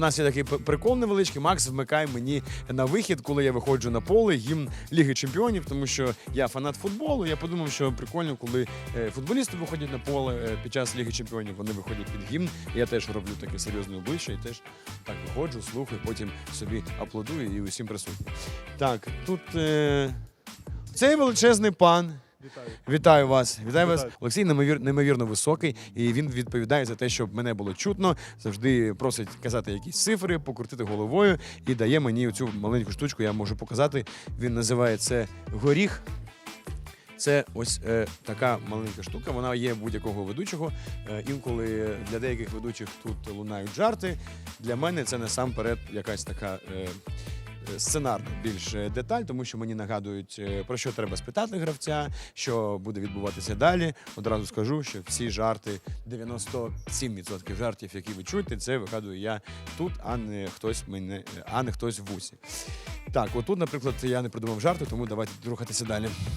У нас є такий прикол невеличкий. Макс вмикає мені на вихід, коли я виходжу на поле гімн Ліги Чемпіонів, тому що я фанат футболу. Я подумав, що прикольно, коли е, футболісти виходять на поле е, під час Ліги Чемпіонів, вони виходять під гімн. Я теж роблю таке серйозне обличчя і теж так виходжу, слухаю, потім собі аплодую і усім присутнім. Так, тут е, цей величезний пан. Вітаю. Вітаю вас. Вітаю вас. Олексій неймовір, неймовірно високий, і він відповідає за те, щоб мене було чутно. Завжди просить казати якісь цифри, покрутити головою і дає мені цю маленьку штучку. Я можу показати. Він називає це горіх. Це ось е, така маленька штука. Вона є будь-якого ведучого. Е, інколи для деяких ведучих тут лунають жарти. Для мене це насамперед якась така. Е, Сценарна більш деталь, тому що мені нагадують, е, про що треба спитати гравця, що буде відбуватися далі. Одразу скажу, що всі жарти, 97% жартів, які ви чуєте, це вигадую я тут, а не хтось мене, а не хтось в вусі. Так, отут, наприклад, я не придумав жарти, тому давайте рухатися далі.